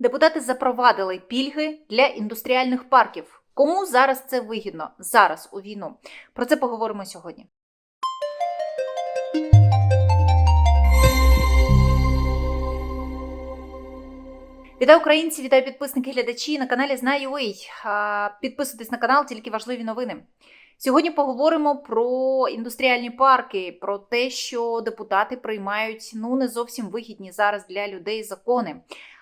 Депутати запровадили пільги для індустріальних парків. Кому зараз це вигідно? Зараз у війну. Про це поговоримо сьогодні. Вітаю українці, вітаю підписники глядачі на каналі Знаю.ua. А, Підписуйтесь на канал, тільки важливі новини. Сьогодні поговоримо про індустріальні парки, про те, що депутати приймають ну не зовсім вигідні зараз для людей закони.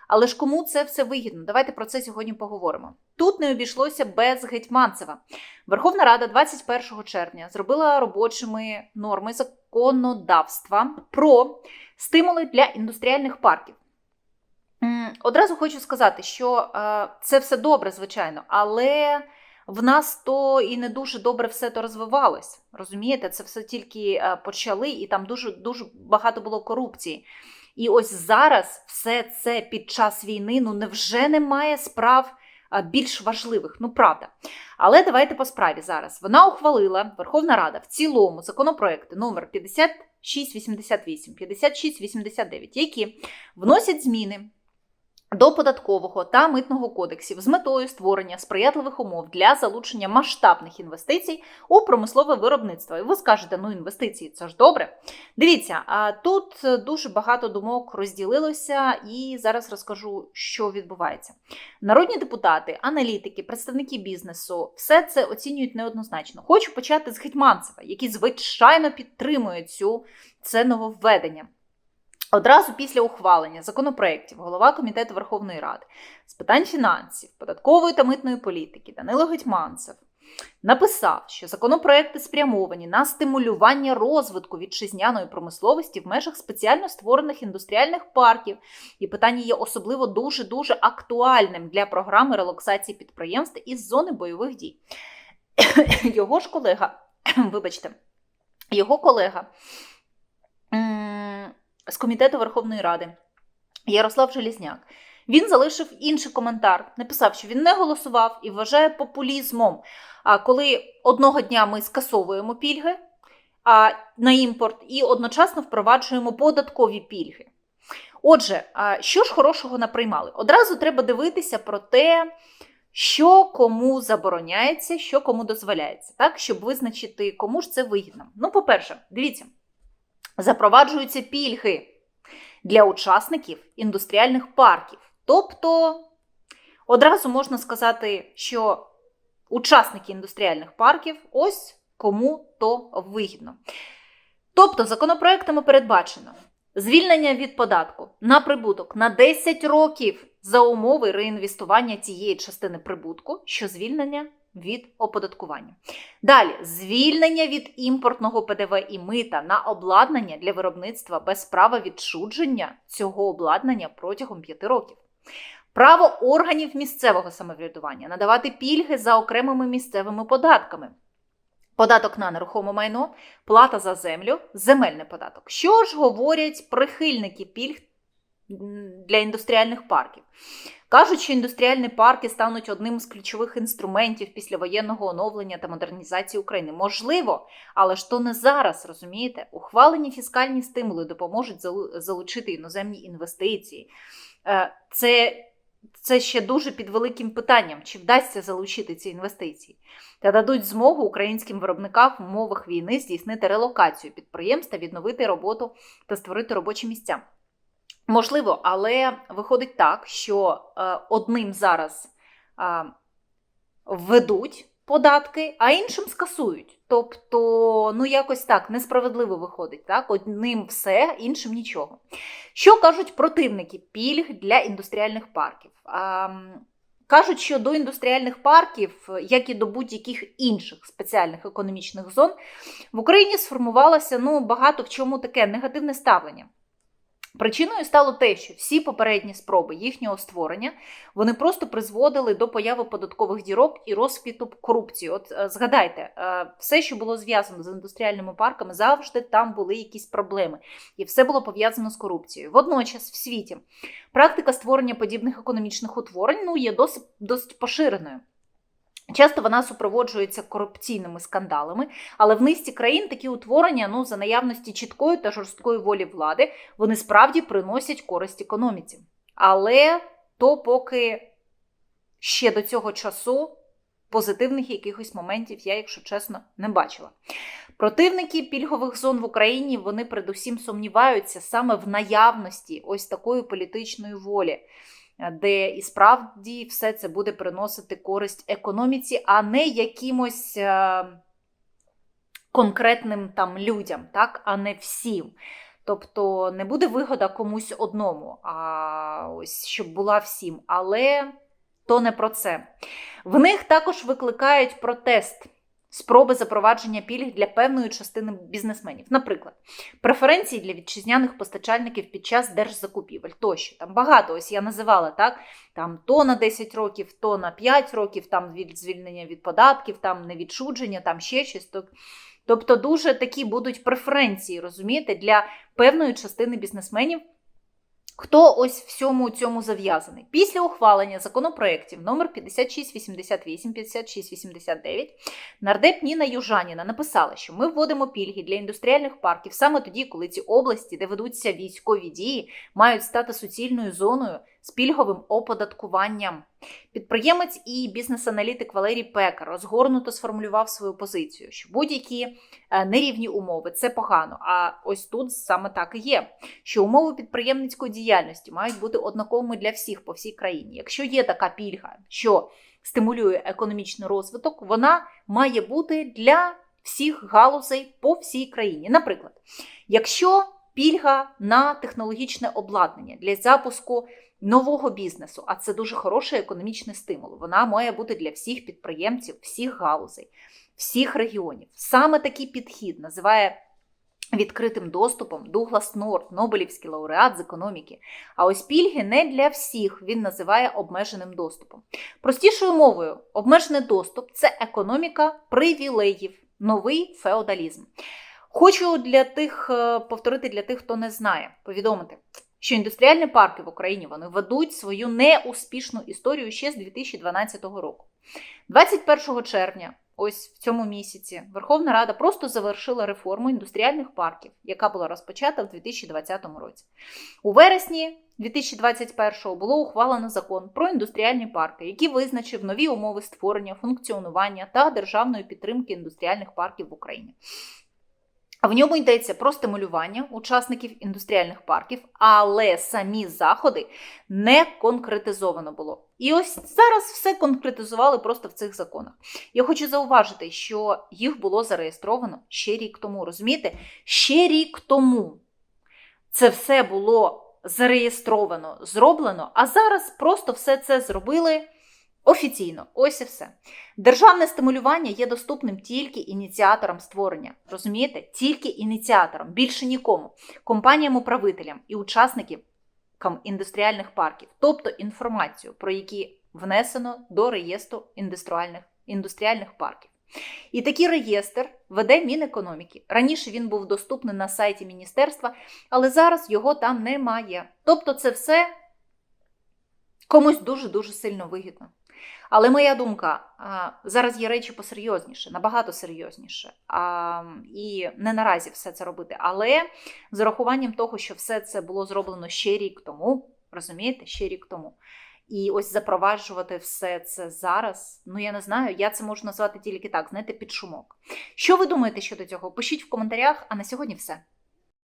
Але ж кому це все вигідно? Давайте про це сьогодні поговоримо. Тут не обійшлося без Гетьманцева. Верховна Рада 21 червня зробила робочими норми законодавства про стимули для індустріальних парків. Одразу хочу сказати, що е, це все добре, звичайно, але в нас то і не дуже добре все то розвивалось. Розумієте, це все тільки е, почали, і там дуже дуже багато було корупції. І ось зараз все це під час війни ну невже немає справ більш важливих? Ну правда. Але давайте по справі зараз. Вона ухвалила Верховна Рада в цілому законопроекти номер 5688, 5689, які вносять зміни до податкового та митного кодексів з метою створення сприятливих умов для залучення масштабних інвестицій у промислове виробництво. І ви скажете, ну інвестиції це ж добре. Дивіться, а тут дуже багато думок розділилося, і зараз розкажу, що відбувається. Народні депутати, аналітики, представники бізнесу все це оцінюють неоднозначно. Хочу почати з Гетьманцева, який звичайно підтримує цю це нововведення. Одразу після ухвалення законопроєктів голова комітету Верховної Ради з питань фінансів, податкової та митної політики Данило Гетьманцев написав, що законопроекти спрямовані на стимулювання розвитку вітчизняної промисловості в межах спеціально створених індустріальних парків, і питання є особливо дуже дуже актуальним для програми релаксації підприємств із зони бойових дій. Його ж колега, вибачте, його колега з комітету Верховної Ради Ярослав Желізняк. Він залишив інший коментар, написав, що він не голосував і вважає популізмом. А коли одного дня ми скасовуємо пільги а, на імпорт і одночасно впроваджуємо податкові пільги. Отже, що ж хорошого наприймали? Одразу треба дивитися про те, що кому забороняється, що кому дозволяється, так, щоб визначити, кому ж це вигідно. Ну, по-перше, дивіться, запроваджуються пільги для учасників індустріальних парків. Тобто, одразу можна сказати, що учасники індустріальних парків ось кому то вигідно. Тобто, законопроектами передбачено звільнення від податку на прибуток на 10 років за умови реінвестування тієї частини прибутку, що звільнення від оподаткування. Далі звільнення від імпортного ПДВ і мита на обладнання для виробництва без права відчудження цього обладнання протягом 5 років. Право органів місцевого самоврядування надавати пільги за окремими місцевими податками. Податок на нерухоме майно, плата за землю, земельний податок. Що ж говорять прихильники пільг для індустріальних парків? Кажуть, що індустріальні парки стануть одним з ключових інструментів післявоєнного оновлення та модернізації України. Можливо, але ж то не зараз, розумієте? Ухвалені фіскальні стимули допоможуть залучити іноземні інвестиції. Це це ще дуже під великим питанням, чи вдасться залучити ці інвестиції, та дадуть змогу українським виробникам в умовах війни здійснити релокацію підприємств та відновити роботу та створити робочі місця. Можливо, але виходить так, що е, одним зараз введуть податки, а іншим скасують. Тобто, ну якось так несправедливо виходить. Так? Одним все, іншим нічого. Що кажуть противники пільг для індустріальних парків? Кажуть, що до індустріальних парків, як і до будь-яких інших спеціальних економічних зон, в Україні сформувалося ну, багато в чому таке негативне ставлення. Причиною стало те, що всі попередні спроби їхнього створення вони просто призводили до появи податкових дірок і розквіту корупції. От е, згадайте, е, все, що було зв'язано з індустріальними парками, завжди там були якісь проблеми, і все було пов'язано з корупцією. Водночас, в світі практика створення подібних економічних утворень ну, є досить, досить поширеною. Часто вона супроводжується корупційними скандалами, але в низці країн такі утворення, ну за наявності чіткої та жорсткої волі влади, вони справді приносять користь економіці. Але то поки ще до цього часу позитивних якихось моментів я, якщо чесно, не бачила. Противники пільгових зон в Україні вони передусім сумніваються саме в наявності ось такої політичної волі, де і справді все це буде приносити користь економіці, а не якимось е, конкретним там людям, так, а не всім. Тобто не буде вигода комусь одному, а ось щоб була всім. Але то не про це. В них також викликають протест. Спроби запровадження пільг для певної частини бізнесменів, наприклад, преференції для вітчизняних постачальників під час держзакупівель тощо. Там багато ось я називала так: там то на 10 років, то на 5 років, там від звільнення від податків, там невідчудження, там ще щось. Тобто, дуже такі будуть преференції, розумієте, для певної частини бізнесменів. Хто ось всьому цьому зав'язаний? Після ухвалення законопроєктів номер 5688, 5689 нардеп Ніна Южаніна написала, що ми вводимо пільги для індустріальних парків саме тоді, коли ці області, де ведуться військові дії, мають стати суцільною зоною з пільговим оподаткуванням. Підприємець і бізнес-аналітик Валерій Пекар розгорнуто сформулював свою позицію, що будь-які е, нерівні умови це погано. А ось тут саме так і є, що умови підприємницької діяльності мають бути однаковими для всіх по всій країні. Якщо є така пільга, що стимулює економічний розвиток, вона має бути для всіх галузей по всій країні. Наприклад, якщо пільга на технологічне обладнання для запуску нового бізнесу, а це дуже хороший економічний стимул. Вона має бути для всіх підприємців, всіх галузей, всіх регіонів. Саме такий підхід називає. Відкритим доступом Дуглас Норт, Нобелівський лауреат з економіки. А ось пільги не для всіх він називає обмеженим доступом. Простішою мовою, обмежений доступ це економіка привілеїв, новий феодалізм. Хочу для тих е, повторити для тих, хто не знає, повідомити що індустріальні парки в Україні вони ведуть свою неуспішну історію ще з 2012 року. 21 червня, ось в цьому місяці, Верховна Рада просто завершила реформу індустріальних парків, яка була розпочата в 2020 році. У вересні 2021-го було ухвалено закон про індустріальні парки, який визначив нові умови створення, функціонування та державної підтримки індустріальних парків в Україні. В ньому йдеться про стимулювання учасників індустріальних парків, але самі заходи не конкретизовано було. І ось зараз все конкретизували просто в цих законах. Я хочу зауважити, що їх було зареєстровано ще рік тому. Розумієте? Ще рік тому це все було зареєстровано, зроблено, а зараз просто все це зробили. Офіційно, ось і все. Державне стимулювання є доступним тільки ініціаторам створення. Розумієте? Тільки ініціаторам, більше нікому, компаніям-управителям і учасникам індустріальних парків, тобто інформацію, про які внесено до реєстру індустріальних, індустріальних парків. І такий реєстр веде Мінекономіки. Раніше він був доступний на сайті міністерства, але зараз його там немає. Тобто, це все комусь дуже-дуже сильно вигідно. Але моя думка, зараз є речі посерйозніше, набагато серйозніше. І не наразі все це робити. Але з урахуванням того, що все це було зроблено ще рік тому, розумієте, ще рік тому. І ось запроваджувати все це зараз. Ну я не знаю, я це можу назвати тільки так, знаєте, під шумок. Що ви думаєте щодо цього? Пишіть в коментарях, а на сьогодні все.